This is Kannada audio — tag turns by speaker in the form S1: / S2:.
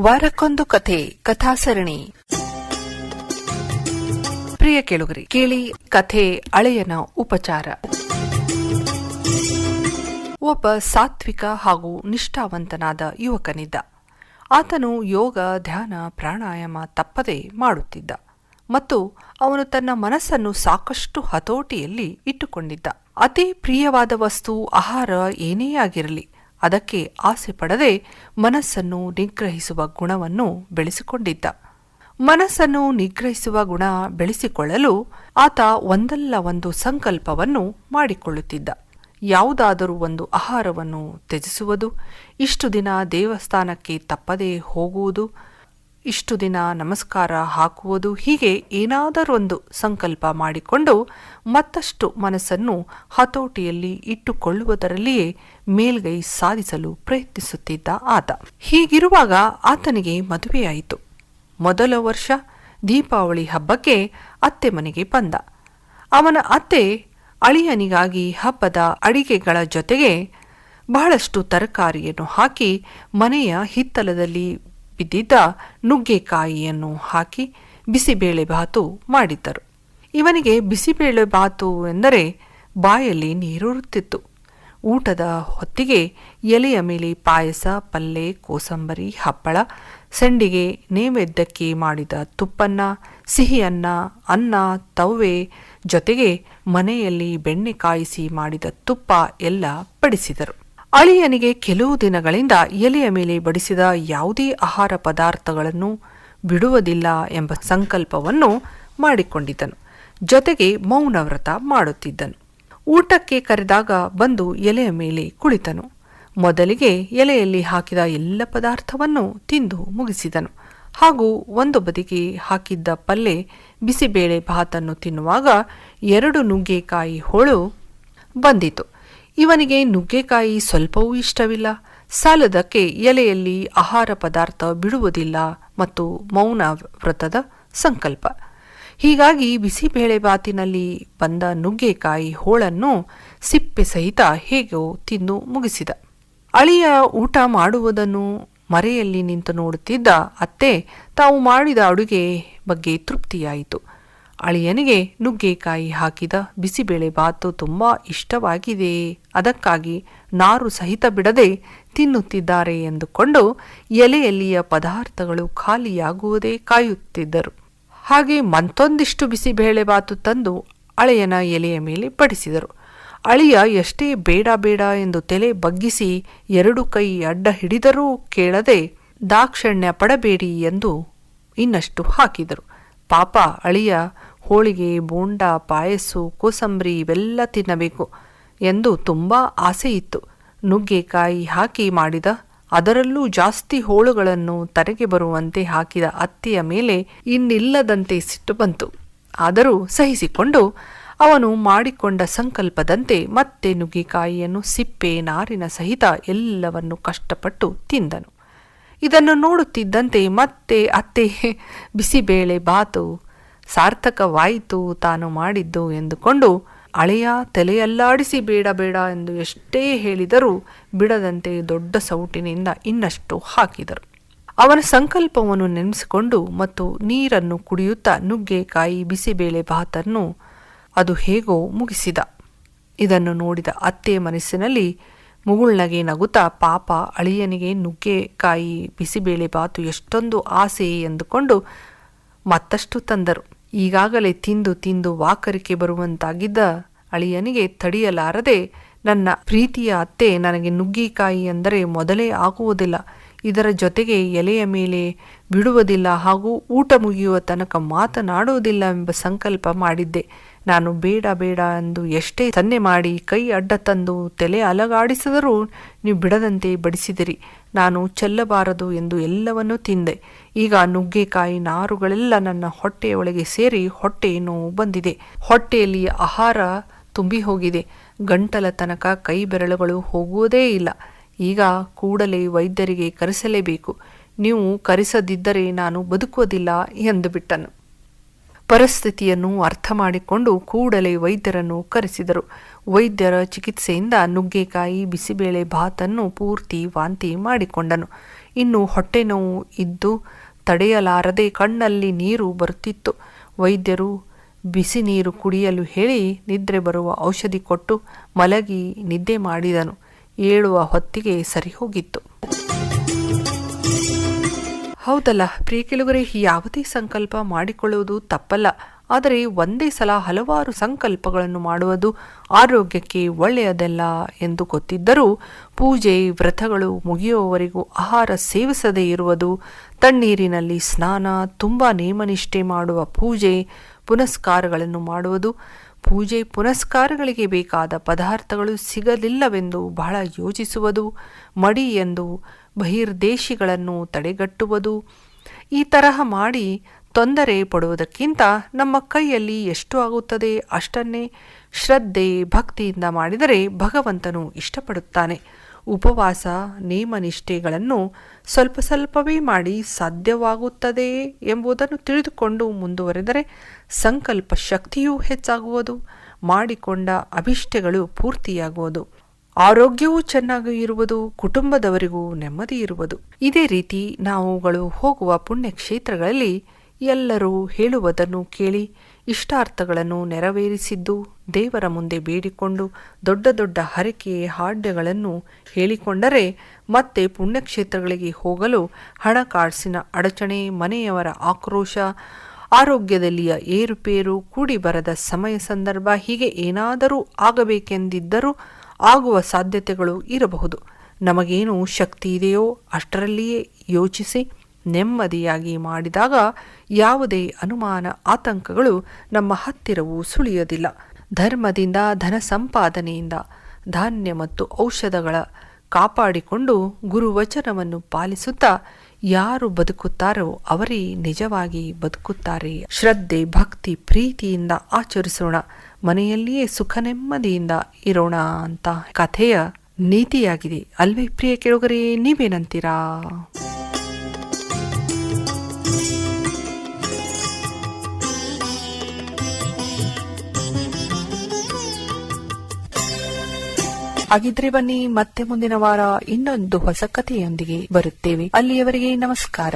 S1: ವಾರಕ್ಕೊಂದು ಕಥೆ, ಕಥಾಸರಣಿ. ಪ್ರಿಯ ಕೇಳುಗರಿ, ಕೇಳಿ ಕಥೆ ಅಳೆಯನ ಉಪಚಾರ. ಒಬ್ಬ ಸಾತ್ವಿಕ ಹಾಗೂ ನಿಷ್ಠಾವಂತನಾದ ಯುವಕನಿದ್ದ. ಆತನು ಯೋಗ, ಧ್ಯಾನ, ಪ್ರಾಣಾಯಾಮ ತಪ್ಪದೆ ಮಾಡುತ್ತಿದ್ದ. ಮತ್ತು ಅವನು ತನ್ನ ಮನಸ್ಸನ್ನು ಸಾಕಷ್ಟು ಹತೋಟಿಯಲ್ಲಿ ಇಟ್ಟುಕೊಂಡಿದ್ದ. ಅತಿ ಪ್ರಿಯವಾದ ವಸ್ತು ಆಹಾರ ಏನೇ ಆಗಿರಲಿ ಅದಕ್ಕೆ ಆಸೆ ಪಡದೆ ಮನಸ್ಸನ್ನು ನಿಗ್ರಹಿಸುವ ಗುಣವನ್ನು ಬೆಳೆಸಿಕೊಂಡಿದ್ದ. ಮನಸ್ಸನ್ನು ನಿಗ್ರಹಿಸುವ ಗುಣ ಬೆಳೆಸಿಕೊಳ್ಳಲು ಆತ ಒಂದಲ್ಲ ಒಂದು ಸಂಕಲ್ಪವನ್ನು ಮಾಡಿಕೊಳ್ಳುತ್ತಿದ್ದ. ಯಾವುದಾದರೂ ಒಂದು ಆಹಾರವನ್ನು ತ್ಯಜಿಸುವುದು, ಇಷ್ಟು ದಿನ ದೇವಸ್ಥಾನಕ್ಕೆ ತಪ್ಪದೇ ಹೋಗುವುದು ಇಷ್ಟು ದಿನ ನಮಸ್ಕಾರ ಹಾಕುವುದು ಹೀಗೆ ಏನಾದರೊಂದು ಸಂಕಲ್ಪ ಮಾಡಿಕೊಂಡು ಮತ್ತಷ್ಟು ಮನಸ್ಸನ್ನು ಹತೋಟಿಯಲ್ಲಿ ಇಟ್ಟುಕೊಳ್ಳುವುದರಲ್ಲಿಯೇ ಮೇಲ್ಗೈ ಸಾಧಿಸಲು ಪ್ರಯತ್ನಿಸುತ್ತಿದ್ದ ಆತ. ಹೀಗಿರುವಾಗ ಆತನಿಗೆ ಮದುವೆಯಾಯಿತು. ಮೊದಲ ವರ್ಷ ದೀಪಾವಳಿ ಹಬ್ಬಕ್ಕೆ ಅತ್ತೆ ಮನೆಗೆ ಬಂದ. ಅವನ ಅತ್ತೆ ಅಳಿಯನಿಗಾಗಿ ಹಬ್ಬದ ಅಡಿಗೆಗಳ ಜೊತೆಗೆ ಬಹಳಷ್ಟು ತರಕಾರಿಯನ್ನು ಹಾಕಿ ಮನೆಯ ಹಿತ್ತಲದಲ್ಲಿ ಬಿದ್ದಿದ್ದ ನುಗ್ಗೆಕಾಯಿಯನ್ನು ಹಾಕಿ ಬಿಸಿಬೇಳೆ ಬಾತು ಮಾಡಿದ್ದರು. ಇವನಿಗೆ ಬಿಸಿಬೇಳೆ ಬಾತು ಎಂದರೆ ಬಾಯಲ್ಲಿ ನೀರೂರುತ್ತಿತ್ತು ಊಟದ ಹೊತ್ತಿಗೆ ಎಲೆಯ ಮೇಲೆ ಪಾಯಸ, ಪಲ್ಲೆ, ಕೋಸಂಬರಿ, ಹಪ್ಪಳ, ಸಂಡಿಗೆ, ನೈವೇದ್ಯಕ್ಕೆ ಮಾಡಿದ ತುಪ್ಪನ್ನ, ಸಿಹಿಯನ್ನ ಅನ್ನ ಅನ್ನ, ತವ್ವೆ ಜೊತೆಗೆ ಮನೆಯಲ್ಲಿ ಬೆಣ್ಣೆ ಕಾಯಿಸಿ ಮಾಡಿದ ತುಪ್ಪ ಎಲ್ಲ ಬಡಿಸಿದರು. ಅಳಿಯನಿಗೆ ಕೆಲವು ದಿನಗಳಿಂದ ಎಲೆಯ ಮೇಲೆ ಬಡಿಸಿದ ಯಾವುದೇ ಆಹಾರ ಪದಾರ್ಥಗಳನ್ನು ಬಿಡುವುದಿಲ್ಲ ಎಂಬ ಸಂಕಲ್ಪವನ್ನು ಮಾಡಿಕೊಂಡಿದ್ದನು. ಜೊತೆಗೆ ಮೌನವ್ರತ ಮಾಡುತ್ತಿದ್ದನು. ಊಟಕ್ಕೆ ಕರೆದಾಗ ಬಂದು ಎಲೆಯ ಮೇಲೆ ಕುಳಿತನು. ಮೊದಲಿಗೆ ಎಲೆಯಲ್ಲಿ ಹಾಕಿದ ಎಲ್ಲ ಪದಾರ್ಥವನ್ನು ತಿಂದು ಮುಗಿಸಿದನು. ಹಾಗೂ ಒಂದು ಬದಿಗೆ ಹಾಕಿದ್ದ ಪಲ್ಲೆ ಬಿಸಿಬೇಳೆ ಭಾತನ್ನು ತಿನ್ನುವಾಗ ಎರಡು ನುಗ್ಗೆಕಾಯಿ ಹೋಳು ಬಂದಿತು. ಇವನಿಗೆ ನುಗ್ಗೆಕಾಯಿ ಸ್ವಲ್ಪವೂ ಇಷ್ಟವಿಲ್ಲ. ಸಾಲದಕ್ಕೆ ಎಲೆಯಲ್ಲಿ ಆಹಾರ ಪದಾರ್ಥ ಬಿಡುವುದಿಲ್ಲ ಮತ್ತು ಮೌನ ವ್ರತದ ಸಂಕಲ್ಪ. ಹೀಗಾಗಿ ಬಿಸಿಬೇಳೆಬಾತಿನಲ್ಲಿ ಬಂದ ನುಗ್ಗೆಕಾಯಿ ಹೋಳನ್ನು ಸಿಪ್ಪೆ ಸಹಿತ ಹೇಗೋ ತಿಂದು ಮುಗಿಸಿದ. ಅಳಿಯ ಊಟ ಮಾಡುವುದನ್ನು ಮರೆಯಲ್ಲಿ ನಿಂತು ನೋಡುತ್ತಿದ್ದ ಅತ್ತೆ ತಾವು ಮಾಡಿದ ಅಡುಗೆ ಬಗ್ಗೆ ತೃಪ್ತಿಯಾಯಿತು. ಅಳಿಯನಿಗೆ ನುಗ್ಗೆಕಾಯಿ ಹಾಕಿದ ಬಿಸಿಬೇಳೆ ಬಾತು ತುಂಬ ಇಷ್ಟವಾಗಿದೆ. ಅದಕ್ಕಾಗಿ ನಾರು ಸಹಿತ ಬಿಡದೆ ತಿನ್ನುತ್ತಿದ್ದಾರೆ ಎಂದುಕೊಂಡು ಎಲೆಯಲ್ಲಿಯ ಪದಾರ್ಥಗಳು ಖಾಲಿಯಾಗುವುದೇ ಕಾಯುತ್ತಿದ್ದರು. ಹಾಗೆ ಮತ್ತೊಂದಿಷ್ಟು ಬಿಸಿಬೇಳೆ ಬಾತು ತಂದು ಅಳೆಯನ ಎಲೆಯ ಮೇಲೆ ಬಡಿಸಿದರು. ಅಳಿಯ ಎಷ್ಟೇ ಬೇಡ ಬೇಡ ಎಂದು ತಲೆ ಬಗ್ಗಿಸಿ ಎರಡು ಕೈ ಅಡ್ಡ ಹಿಡಿದರೂ ಕೇಳದೆ ದಾಕ್ಷಣ್ಯ ಪಡಬೇಡಿ ಎಂದು ಇನ್ನಷ್ಟು ಹಾಕಿದರು. ಪಾಪ, ಅಳಿಯ, ಹೋಳಿಗೆ, ಬೋಂಡ, ಪಾಯಸು, ಕೋಸಂಬರಿ ಇವೆಲ್ಲ ತಿನ್ನಬೇಕು ಎಂದು ತುಂಬ ಇತ್ತು ನುಗ್ಗೆಕಾಯಿ ಹಾಕಿ ಮಾಡಿದ ಅದರಲ್ಲೂ ಜಾಸ್ತಿ ಹೋಳುಗಳನ್ನು ತರೆಗೆ ಬರುವಂತೆ ಹಾಕಿದ ಅತ್ತೆಯ ಮೇಲೆ ಇನ್ನಿಲ್ಲದಂತೆ ಸಿಟ್ಟು ಬಂತು. ಆದರೂ ಸಹಿಸಿಕೊಂಡು ಅವನು ಮಾಡಿಕೊಂಡ ಸಂಕಲ್ಪದಂತೆ ಮತ್ತೆ ನುಗ್ಗೆಕಾಯಿಯನ್ನು ಸಿಪ್ಪೆ, ನಾರಿನ ಸಹಿತ ಎಲ್ಲವನ್ನು ಕಷ್ಟಪಟ್ಟು ತಿಂದನು. ಇದನ್ನು ನೋಡುತ್ತಿದ್ದಂತೆ ಮತ್ತೆ ಅತ್ತೆ ಬಿಸಿಬೇಳೆ ಬಾತು, ಸಾರ್ಥಕವಾಯಿತು ತಾನು ಮಾಡಿದ್ದು ಎಂದುಕೊಂಡು ಅಳೆಯ ತಲೆಯಲ್ಲಾಡಿಸಿ ಬೇಡ ಬೇಡ ಎಂದು ಎಷ್ಟೇ ಹೇಳಿದರೂ ಬಿಡದಂತೆ ದೊಡ್ಡ ಸೌಟಿನಿಂದ ಇನ್ನಷ್ಟು ಹಾಕಿದರು. ಅವನ ಸಂಕಲ್ಪವನ್ನು ನೆನೆಸಿಕೊಂಡು ಮತ್ತು ನೀರನ್ನು ಕುಡಿಯುತ್ತಾ ನುಗ್ಗೆಕಾಯಿ ಬಿಸಿಬೇಳೆ ಬಾತನ್ನು ಅದು ಹೇಗೋ ಮುಗಿಸಿದ. ಇದನ್ನು ನೋಡಿದ ಅತ್ತೆ ಮನಸ್ಸಿನಲ್ಲಿ ಮುಗುಳ್ನಗೆ ನಗುತ್ತಾ ಪಾಪ ಅಳಿಯನಿಗೆ ನುಗ್ಗೆಕಾಯಿ ಬಿಸಿಬೇಳೆ ಬಾತು ಎಷ್ಟೊಂದು ಆಸೆ ಎಂದುಕೊಂಡು ಮತ್ತಷ್ಟು ತಂದರು. ಈಗಾಗಲೇ ತಿಂದು ತಿಂದು ವಾಕರಿಕೆ ಬರುವಂತಾಗಿದ್ದ ಅಳಿಯನಿಗೆ ತಡೆಯಲಾರದೆ, ನನ್ನ ಪ್ರೀತಿಯ ಅತ್ತೆ ನನಗೆ ನುಗ್ಗಿಕಾಯಿ ಅಂದರೆ ಮೊದಲೇ ಆಗುವುದಿಲ್ಲ. ಇದರ ಜೊತೆಗೆ ಎಲೆಯ ಮೇಲೆ ಬಿಡುವುದಿಲ್ಲ ಹಾಗೂ ಊಟ ಮುಗಿಯುವ ತನಕ ಮಾತನಾಡುವುದಿಲ್ಲ ಎಂಬ ಸಂಕಲ್ಪ ಮಾಡಿದ್ದೆ. ನಾನು ಬೇಡ ಬೇಡ ಎಂದು ಎಷ್ಟೇ ಸನ್ನೆ ಮಾಡಿ ಕೈ ಅಡ್ಡ ತಂದು ತಲೆ ಅಲಗಾಡಿಸಿದರೂ ನೀವು ಬಿಡದಂತೆ ಬಡಿಸಿದಿರಿ. ನಾನು ಚೆಲ್ಲಬಾರದು ಎಂದು ಎಲ್ಲವನ್ನೂ ತಿಂದೆ. ಈಗ ನುಗ್ಗೆಕಾಯಿ ನಾರುಗಳೆಲ್ಲ ನನ್ನ ಹೊಟ್ಟೆಯ ಒಳಗೆ ಸೇರಿ ಹೊಟ್ಟೆ ನೋವು ಬಂದಿದೆ. ಹೊಟ್ಟೆಯಲ್ಲಿ ಆಹಾರ ತುಂಬಿ ಹೋಗಿದೆ ಗಂಟಲ ತನಕ ಕೈ ಬೆರಳುಗಳು ಹೋಗುವುದೇ ಇಲ್ಲ. ಈಗ ಕೂಡಲೇ ವೈದ್ಯರಿಗೆ ಕರೆಸಲೇಬೇಕು. ನೀವು ಕರೆಸದಿದ್ದರೆ ನಾನು ಬದುಕುವುದಿಲ್ಲ ಎಂದು ಬಿಟ್ಟನು. ಪರಿಸ್ಥಿತಿಯನ್ನು ಅರ್ಥ ಮಾಡಿಕೊಂಡು ಕೂಡಲೇ ವೈದ್ಯರನ್ನು ಕರೆಸಿದರು. ವೈದ್ಯರ ಚಿಕಿತ್ಸೆಯಿಂದ ನುಗ್ಗೆಕಾಯಿ, ಬಿಸಿಬೇಳೆ ಭಾತನ್ನು ಪೂರ್ತಿ ವಾಂತಿ ಮಾಡಿಕೊಂಡನು. ಇನ್ನು ಹೊಟ್ಟೆ ನೋವು ಇದ್ದು ತಡೆಯಲಾರದೆ ಕಣ್ಣಲ್ಲಿ ನೀರು ಬರುತ್ತಿತ್ತು. ವೈದ್ಯರು ಬಿಸಿ ನೀರು ಕುಡಿಯಲು ಹೇಳಿ ನಿದ್ರೆ ಬರುವ ಔಷಧಿ ಕೊಟ್ಟು ಮಲಗಿ ನಿದ್ದೆ ಮಾಡಿದನು. ಏಳುವ ಹೊತ್ತಿಗೆ ಸರಿ ಹೋಗಿತ್ತು. ಹೌದಲ್ಲ, ಪ್ರಿಯ ಕೆಲವರೆ ಯಾವುದೇ ಸಂಕಲ್ಪ ಮಾಡಿಕೊಳ್ಳುವುದು ತಪ್ಪಲ್ಲ. ಆದರೆ ಒಂದೇ ಸಲ ಹಲವಾರು ಸಂಕಲ್ಪಗಳನ್ನು ಮಾಡುವುದು ಆರೋಗ್ಯಕ್ಕೆ ಒಳ್ಳೆಯದಲ್ಲ ಎಂದು ಗೊತ್ತಿದ್ದರೂ ಪೂಜೆ, ವ್ರತಗಳು ಮುಗಿಯುವವರೆಗೂ ಆಹಾರ ಸೇವಿಸದೇ ಇರುವುದು, ತಣ್ಣೀರಿನಲ್ಲಿ ಸ್ನಾನ, ತುಂಬ ನೇಮನಿಷ್ಠೆ ಮಾಡುವ ಪೂಜೆ, ಪುನಸ್ಕಾರಗಳನ್ನು ಮಾಡುವುದು ಪೂಜೆ ಪುನಸ್ಕಾರಗಳಿಗೆ ಬೇಕಾದ ಪದಾರ್ಥಗಳು ಸಿಗಲಿಲ್ಲವೆಂದು ಬಹಳ ಯೋಚಿಸುವುದು, ಮಡಿ ಎಂದು ಬಹಿರ್ದೇಶಿಗಳನ್ನು ತಡೆಗಟ್ಟುವುದು, ಈ ತರಹ ಮಾಡಿ ತೊಂದರೆ ಪಡುವುದಕ್ಕಿಂತ ನಮ್ಮ ಕೈಯಲ್ಲಿ ಎಷ್ಟು ಆಗುತ್ತದೆ ಅಷ್ಟನ್ನೇ ಶ್ರದ್ಧೆ ಭಕ್ತಿಯಿಂದ ಮಾಡಿದರೆ ಭಗವಂತನು ಇಷ್ಟಪಡುತ್ತಾನೆ. ಉಪವಾಸ ನಿಯಮನಿಷ್ಠೆಗಳನ್ನು ಸ್ವಲ್ಪ ಸ್ವಲ್ಪವೇ ಮಾಡಿ ಸಾಧ್ಯವಾಗುತ್ತದೆ ಎಂಬುದನ್ನು ತಿಳಿದುಕೊಂಡು ಮುಂದುವರೆದರೆ ಸಂಕಲ್ಪ ಶಕ್ತಿಯೂ ಹೆಚ್ಚಾಗುವುದು, ಮಾಡಿಕೊಂಡ ಅಭಿಷ್ಠೆಗಳು ಪೂರ್ತಿಯಾಗುವುದು. ಆರೋಗ್ಯವೂ ಚೆನ್ನಾಗಿ ಇರುವುದು, ಕುಟುಂಬದವರಿಗೂ ನೆಮ್ಮದಿ ಇರುವುದು. ಇದೇ ರೀತಿ ನಾವುಗಳು ಹೋಗುವ ಪುಣ್ಯಕ್ಷೇತ್ರಗಳಲ್ಲಿ ಎಲ್ಲರೂ ಹೇಳುವುದನ್ನು ಕೇಳಿ ಇಷ್ಟಾರ್ಥಗಳನ್ನು ನೆರವೇರಿಸಿದ್ದು ದೇವರ ಮುಂದೆ ಬೇಡಿಕೊಂಡು ದೊಡ್ಡ ದೊಡ್ಡ ಹರಕೆ ಹಾಡ್ಯಗಳನ್ನು ಹೇಳಿಕೊಂಡರೆ ಮತ್ತೆ ಪುಣ್ಯಕ್ಷೇತ್ರಗಳಿಗೆ ಹೋಗಲು ಹಣಕಾಸಿನ ಅಡಚಣೆ, ಮನೆಯವರ ಆಕ್ರೋಶ, ಆರೋಗ್ಯದಲ್ಲಿಯ ಏರುಪೇರು ಕೂಡಿ ಬರದ ಸಮಯ ಸಂದರ್ಭ ಹೀಗೆ ಏನಾದರೂ ಆಗಬೇಕೆಂದಿದ್ದರೂ ಆಗುವ ಸಾಧ್ಯತೆಗಳು ಇರಬಹುದು. ನಮಗೇನು ಶಕ್ತಿ ಇದೆಯೋ ಅಷ್ಟರಲ್ಲಿಯೇ ಯೋಚಿಸಿ. ನೆಮ್ಮದಿಯಾಗಿ ಮಾಡಿದಾಗ ಯಾವುದೇ ಅನುಮಾನ ಆತಂಕಗಳು ನಮ್ಮ ಹತ್ತಿರವೂ ಸುಳಿಯೋದಿಲ್ಲ. ಧರ್ಮದಿಂದ, ಧನ ಸಂಪಾದನೆಯಿಂದ, ಧಾನ್ಯ ಮತ್ತು ಔಷಧಗಳ ಕಾಪಾಡಿಕೊಂಡು ಗುರುವಚನವನ್ನು ಪಾಲಿಸುತ್ತಾ ಯಾರು ಬದುಕುತ್ತಾರೋ ಅವರೇ ನಿಜವಾಗಿ ಬದುಕುತ್ತಾರೆ. ಶ್ರದ್ಧೆ, ಭಕ್ತಿ, ಪ್ರೀತಿಯಿಂದ ಆಚರಿಸೋಣ, ಮನೆಯಲ್ಲಿಯೇ ಸುಖ ನೆಮ್ಮದಿಯಿಂದ ಇರೋಣ ಅಂತ ಕಥೆಯ ನೀತಿಯಾಗಿದೆ. ಅಲ್ವೇ ಪ್ರಿಯ ಕೆಳಗರೆ, ನೀವೇನಂತೀರಾ? ಹಾಗಿದ್ರೆ ಬನ್ನಿ ಮತ್ತೆ ಮುಂದಿನ ವಾರ ಇನ್ನೊಂದು ಹೊಸ ಕಥೆಯೊಂದಿಗೆ ಬರುತ್ತೇವೆ. ಅಲ್ಲಿಯವರೆಗೆ ನಮಸ್ಕಾರ.